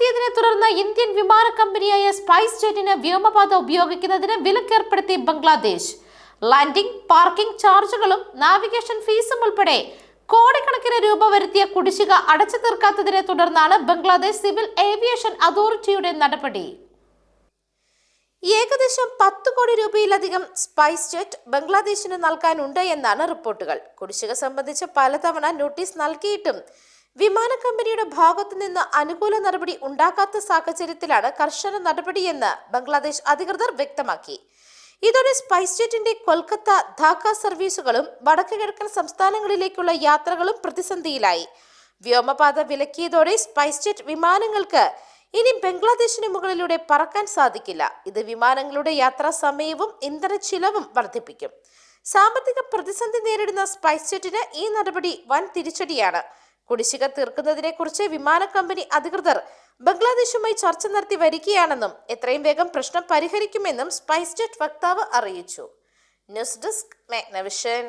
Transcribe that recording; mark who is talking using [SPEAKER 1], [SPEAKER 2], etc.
[SPEAKER 1] കണ്ടെത്തിയതിനെ തുടർന്ന് ഇന്ത്യൻ വിമാന കമ്പനിയായ സ്പൈസ് ജെറ്റിന് വ്യോമപാത ഉപയോഗിക്കുന്നതിന് വിലക്കേർപ്പെടുത്തി ബംഗ്ലാദേശ്. ലാൻഡിംഗ് പാർക്കിംഗ് ചാർജുകളും നാവിഗേഷൻ ഫീസും ഉൾപ്പെടെ കോടിക്കണക്കിന് രൂപ വരുത്തിയ കുടിശ്ശിക അടച്ചു തീർക്കാത്തതിനെ തുടർന്നാണ് ബംഗ്ലാദേശ് സിവിൽ ഏവിയേഷൻ അതോറിറ്റിയുടെ നടപടി. ഏകദേശം പത്ത് കോടി രൂപയിലധികം സ്പൈസ് ജെറ്റ് ബംഗ്ലാദേശിന് നൽകാനുണ്ട് എന്നാണ് റിപ്പോർട്ടുകൾ. കുടിശ്ശിക സംബന്ധിച്ച് പലതവണ നോട്ടീസ് നൽകിയിട്ടും വിമാന കമ്പനിയുടെ ഭാഗത്തു നിന്ന് അനുകൂല നടപടി ഉണ്ടാക്കാത്ത സാഹചര്യത്തിലാണ് കർശന നടപടിയെന്ന് ബംഗ്ലാദേശ് അധികൃതർ വ്യക്തമാക്കി. ഇതോടെ സ്പൈസ് ജെറ്റിന്റെ കൊൽക്കത്ത ധാക്ക സർവീസുകളും വടക്ക് കിഴക്കൻ സംസ്ഥാനങ്ങളിലേക്കുള്ള യാത്രകളും പ്രതിസന്ധിയിലായി. വ്യോമപാത വിലക്കിയതോടെ സ്പൈസ് ജെറ്റ് വിമാനങ്ങൾക്ക് ഇനി ബംഗ്ലാദേശിന് മുകളിലൂടെ പറക്കാൻ സാധിക്കില്ല. ഇത് വിമാനങ്ങളുടെ യാത്രാ സമയവും ഇന്ധന ചിലവും വർദ്ധിപ്പിക്കും. സാമ്പത്തിക പ്രതിസന്ധി നേരിടുന്ന സ്പൈസ് ജെറ്റിന് ഈ നടപടി വൻ തിരിച്ചടിയാണ്. കുടിശ്ശിക തീർക്കുന്നതിനെക്കുറിച്ച് വിമാന കമ്പനി അധികൃതർ ബംഗ്ലാദേശുമായി ചർച്ച നടത്തി വരികയാണെന്നും എത്രയും വേഗം പ്രശ്നം പരിഹരിക്കുമെന്നും സ്പൈസ് ജെറ്റ് വക്താവ് അറിയിച്ചു. News desk Magnavision